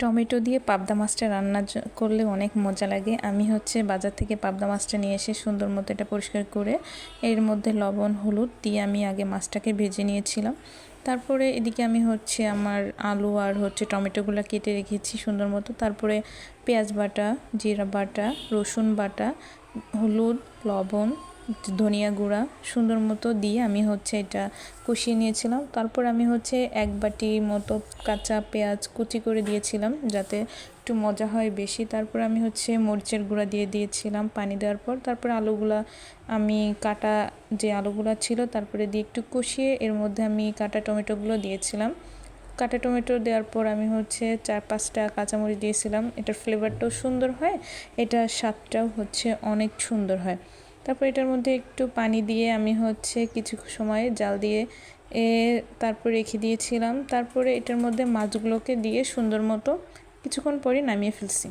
Tomato দিয়ে পাবদা মাছটা রান্না করলে অনেক মজা লাগে। আমি হচ্ছে বাজার থেকে পাবদা মাছটা নিয়ে এসে সুন্দর মতো এটা পরিষ্কার করে, এর মধ্যে লবণ, হলুদ দিয়ে আমি আগে মাছটাকে ভেজে নিয়েছিলাম। তারপরে এদিকে আমি হচ্ছে আমার আলু আর হচ্ছে টমেটোগুলো কেটে রেখেছি সুন্দর মতো। তারপরে পেঁয়াজ বাটা, জিরা বাটা, রসুন বাটা, হলুদ, লবণ ধনিয়া গুঁড়া সুন্দর মতো দিয়ে আমি হচ্ছে এটা কষিয়ে নিয়েছিলাম। তারপর আমি হচ্ছে এক বাটি মতো কাঁচা পেঁয়াজ কুচি করে দিয়েছিলাম যাতে একটু মজা হয় বেশি। তারপর আমি হচ্ছে মরিচের গুঁড়া দিয়ে দিয়েছিলাম পানি দেওয়ার পর। তারপর আলুগুলা আমি কাটা যে আলুগুলা ছিল তারপরে দিয়ে একটু কষিয়ে এর মধ্যে আমি কাটা টমেটোগুলো দিয়েছিলাম। কাটা টমেটো দেওয়ার পর আমি হচ্ছে চার পাঁচটা কাঁচামরিচ দিয়েছিলাম। এটার ফ্লেভারটাও সুন্দর হয়, এটার স্বাদটাও হচ্ছে অনেক সুন্দর হয়। তারপর এটার মধ্যে একটু পানি দিয়ে আমি হচ্ছে কিছু সময় জাল দিয়ে, এ, তারপর রেখে দিয়েছিলাম। তারপরে এটার মধ্যে মাছগুলোকে দিয়ে সুন্দর মতো কিছুক্ষণ পরে নামিয়ে ফেলছি।